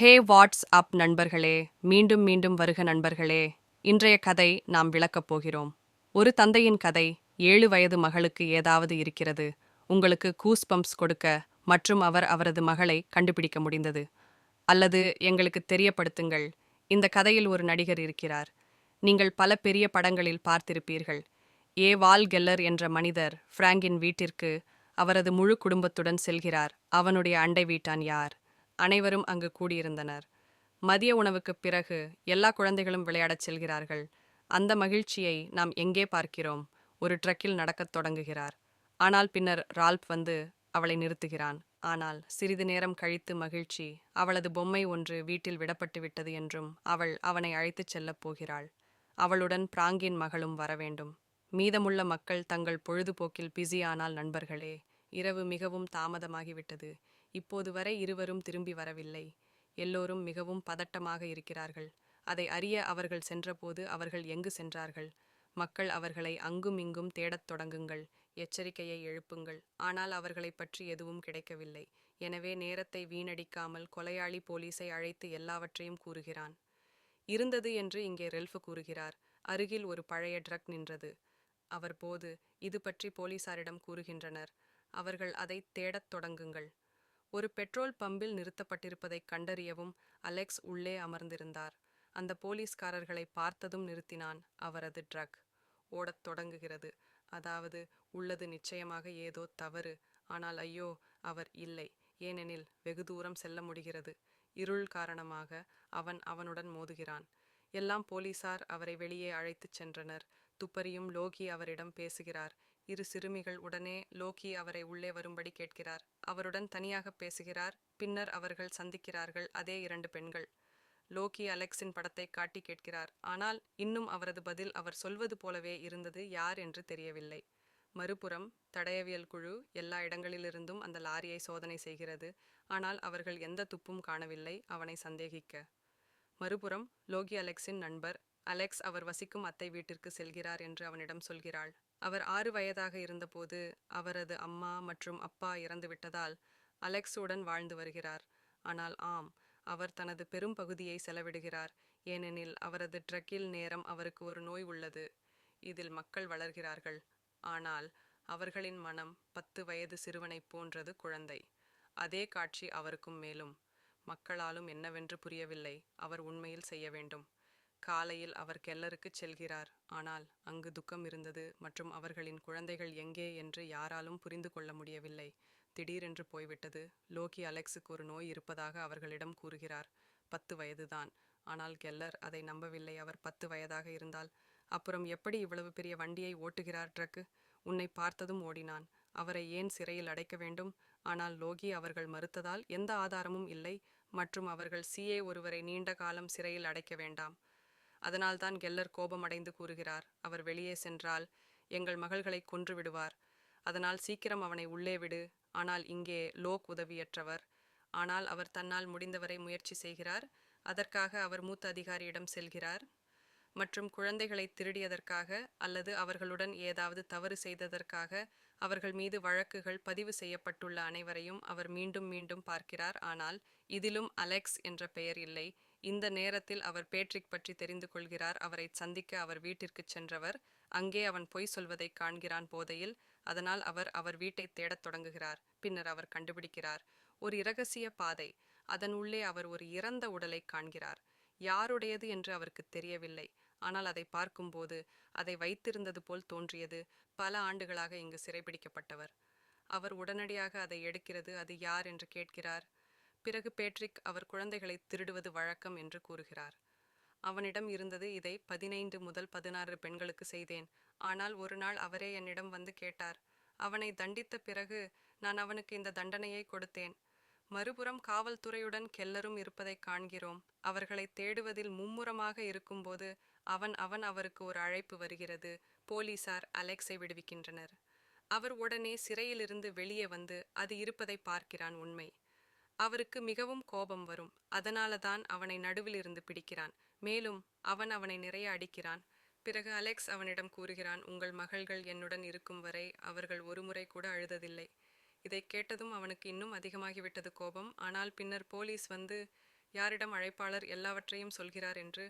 ஹே what's up நண்பர்களே மீண்டும் மீண்டும் வருக நண்பர்களே. இன்றைய கதை நாம் விளக்கப் போகிறோம். ஒரு தந்தையின் கதை ஏழு வயது மகளுக்கு ஏதாவது இருக்கிறது. உங்களுக்கு கூஸ் பம்ப்ஸ் கொடுக்க மற்றும் அவர் அவரது மகளை கண்டுபிடிக்க முடிந்தது. அல்லது எங்களுக்கு தெரியப்படுத்துங்கள் இந்த கதையில் ஒரு நடிகர் இருக்கிறார். நீங்கள் பல பெரிய படங்களில் பார்த்திருப்பீர்கள். ஏ. வால் கெல்லர் என்ற மனிதர் பிராங்கின் வீட்டிற்கு அவரது முழு குடும்பத்துடன் செல்கிறார். அவனுடைய அண்டை வீட்டான் யார்? அனைவரும் அங்கு கூடியிருந்தனர். மதிய உணவுக்குப் பிறகு எல்லா குழந்தைகளும் விளையாடச் செல்கிறார்கள். அந்த மகிழ்ச்சியை நாம் எங்கே பார்க்கிறோம்? ஒரு ட்ரக்கில் நடக்கத் தொடங்குகிறார். ஆனால் பின்னர் ரால்ப் வந்து அவளை நிறுத்துகிறான். ஆனால் சிறிது நேரம் கழித்து மகிழ்ச்சி அவளது பொம்மை ஒன்று வீட்டில் விடப்பட்டு விட்டது என்றும் அவள் அவனை அழைத்துச் செல்லப் போகிறாள். அவளுடன் பிராங்கின் மகளும் வரவேண்டும். மீதமுள்ள மக்கள் தங்கள் பொழுதுபோக்கில் பிஸியானால் நண்பர்களே இரவு மிகவும் தாமதமாகிவிட்டது. இப்போது வரை இருவரும் திரும்பி வரவில்லை. எல்லோரும் மிகவும் பதட்டமாக இருக்கிறார்கள். அதை அறிய அவர்கள் சென்றபோது அவர்கள் எங்கு சென்றார்கள்? மக்கள் அவர்களை அங்கும் இங்கும் தேடத் தொடங்குங்கள். எச்சரிக்கையை எழுப்புங்கள். ஆனால் அவர்களைப் பற்றி எதுவும் கிடைக்கவில்லை. எனவே நேரத்தை வீணடிக்காமல் கொலையாளி போலீஸை அழைத்து எல்லாவற்றையும் கூறுகிறான். இருந்தது என்று இங்கே ரெல்ஃப் கூறுகிறார். அருகில் ஒரு பழைய ட்ரக் நின்றது. அவர் போது இது பற்றி போலீசாரிடம் கூறுகின்றனர். அவர்கள் அதை தேடத் தொடங்குங்கள். ஒரு பெட்ரோல் பம்பில் நிறுத்தப்பட்டிருப்பதை கண்டறியவும் அலெக்ஸ் உள்ளே அமர்ந்திருந்தார். அந்த போலீஸ்காரர்களை பார்த்ததும் நிறுத்தினான். அவரது ட்ரக் ஓடத் தொடங்குகிறது. அதாவது உள்ளது நிச்சயமாக ஏதோ தவறு. ஆனால் ஐயோ அவர் இல்லை. ஏனெனில் வெகு தூரம் செல்ல முடிகிறது. இருள் காரணமாக அவன் அவனுடன் மோதுகிறான். எல்லாம் போலீசார் அவரை வெளியே அழைத்துச் சென்றனர். துப்பறியும் லோகி அவரிடம் பேசுகிறார். இரு சிறுமிகள் உடனே லோகி அவரை உள்ளே வரும்படி கேட்கிறார். அவருடன் தனியாக பேசுகிறார். பின்னர் அவர்கள் சந்திக்கிறார்கள் அதே இரண்டு பெண்கள். லோகி அலெக்ஸின் படத்தை காட்டி கேட்கிறார். ஆனால் இன்னும் அவரது பதில் அவர் சொல்வது போலவே இருந்தது யார் என்று தெரியவில்லை. மறுபுறம் தடயவியல் குழு எல்லா இடங்களிலிருந்தும் அந்த லாரியை சோதனை செய்கிறது. ஆனால் அவர்கள் எந்த துப்பும் காணவில்லை. அவனை சந்தேகிக்க. மறுபுறம் லோகி அலெக்ஸின் நண்பர் அலெக்ஸ் அவர் வசிக்கும் அத்தை வீட்டிற்கு செல்கிறார் என்று அவனிடம் சொல்கிறாள். அவர் ஆறு வயதாக இருந்தபோது அவரது அம்மா மற்றும் அப்பா இறந்துவிட்டதால் அலெக்ஸுடன் வாழ்ந்து வருகிறார். ஆனால் ஆம் அவர் தனது பெரும் பகுதியை செலவிடுகிறார். ஏனெனில் அவரது ட்ரக்கில் நேரம் அவருக்கு ஒரு நோய் உள்ளது. இதில் மக்கள் வளர்கிறார்கள். ஆனால் அவர்களின் மனம் பத்து வயது சிறுவனைப் போன்றது குழந்தை. அதே காட்சி அவருக்கும் மேலும். மக்களாலும் என்னவென்று புரியவில்லை. அவர் உண்மையில் செய்ய வேண்டும். காலையில் அவர் கெல்லருக்கு செல்கிறார். ஆனால் அங்கு துக்கம் இருந்தது மற்றும் அவர்களின் குழந்தைகள் எங்கே என்று யாராலும் புரிந்து கொள்ள முடியவில்லை. திடீரென்று போய்விட்டது. லோகி அலெக்ஸுக்கு ஒரு நோய் இருப்பதாக அவர்களிடம் கூறுகிறார். பத்து வயதுதான். ஆனால் கெல்லர் அதை நம்பவில்லை. அவர் பத்து வயதாக இருந்தால் அப்புறம் எப்படி இவ்வளவு பெரிய வண்டியை ஓட்டுகிறார் ட்ரக்கு? உன்னை பார்த்ததும் ஓடினான். அவரை ஏன் சிறையில் அடைக்க வேண்டும்? ஆனால் லோகி அவர்கள் மறுத்ததால் எந்த ஆதாரமும் இல்லை. மற்றும் அவர்கள் சிஏ ஒருவரை நீண்ட காலம் சிறையில் அடைக்க வேண்டாம். அதனால்தான் கெல்லர் கோபமடைந்து கூறுகிறார். அவர் வெளியே சென்றால் எங்கள் மகள்களை கொன்று விடுவார். அதனால் சீக்கிரம் அவனை உள்ளே விடு. ஆனால் இங்கே லோக் உதவியற்றவர். ஆனால் அவர் தன்னால் முடிந்தவரை முயற்சி செய்கிறார். அதற்காக அவர் மூத்த அதிகாரியிடம் செல்கிறார். மற்றும் குழந்தைகளை திருடியதற்காக அல்லது அவர்களுடன் ஏதாவது தவறு செய்ததற்காக அவர்கள் மீது வழக்குகள் பதிவு செய்யப்பட்டுள்ள அனைவரையும் அவர் மீண்டும் மீண்டும் பார்க்கிறார். ஆனால் இதிலும் அலெக்ஸ் என்ற பெயர் இல்லை. இந்த நேரத்தில் அவர் பேட்ரிக் பற்றி தெரிந்து கொள்கிறார். அவரை சந்திக்க அவர் வீட்டிற்குச் சென்றவர். அங்கே அவன் பொய் சொல்வதை காண்கிறான் போதையில். அதனால் அவர் அவர் வீட்டை தேடத் தொடங்குகிறார். பின்னர் அவர் கண்டுபிடிக்கிறார். ஒரு இரகசிய பாதை. அதன் உள்ளே அவர் ஒரு இறந்த உடலை காண்கிறார். யாருடையது என்று அவருக்கு தெரியவில்லை. ஆனால் அதை பார்க்கும்போது அதை வைத்திருந்தது போல் தோன்றியது. பல ஆண்டுகளாக இங்கு சிறைபிடிக்கப்பட்டவர். அவர் உடனடியாக அதை எடுக்கிறது அது யார் என்று கேட்கிறார். பிறகு பேட்ரிக் அவர் குழந்தைகளை திருடுவது வழக்கம் என்று கூறுகிறார். அவனிடம் இருந்தது இதை பதினைந்து முதல் பதினாறு பெண்களுக்கு செய்தேன். ஆனால் ஒரு நாள் அவரே என்னிடம் வந்து கேட்டார். அவனை தண்டித்த பிறகு நான் அவனுக்கு இந்த தண்டனையை கொடுத்தேன். மறுபுறம் காவல்துறையுடன் கெல்லரும் இருப்பதை காண்கிறோம். அவர்களை தேடுவதில் மும்முரமாக இருக்கும்போது அவன் அவன் அவருக்கு ஒரு அழைப்பு வருகிறது. போலீசார் அலெக்ஸை விடுவிக்கின்றனர். அவர் உடனே சிறையிலிருந்து வெளியே வந்து அது இருப்பதை பார்க்கிறான் உண்மை. அவருக்கு மிகவும் கோபம் வரும். அதனால தான் அவனை நடுவில் இருந்து பிடிக்கிறான். மேலும் அவன் அவனை நிறைய அடிக்கிறான். பிறகு அலெக்ஸ் அவனிடம் கூறுகிறான் உங்கள் மகள்கள் என்னுடன் இருக்கும் வரை அவர்கள் ஒருமுறை கூட அழுததில்லை இதை கேட்டதும் அவனுக்கு இன்னும் அதிகமாகிவிட்டது கோபம். ஆனால் பின்னர் போலீஸ் வந்து யாரிடம் அழைப்பாளர் எல்லாவற்றையும் சொல்கிறார் என்று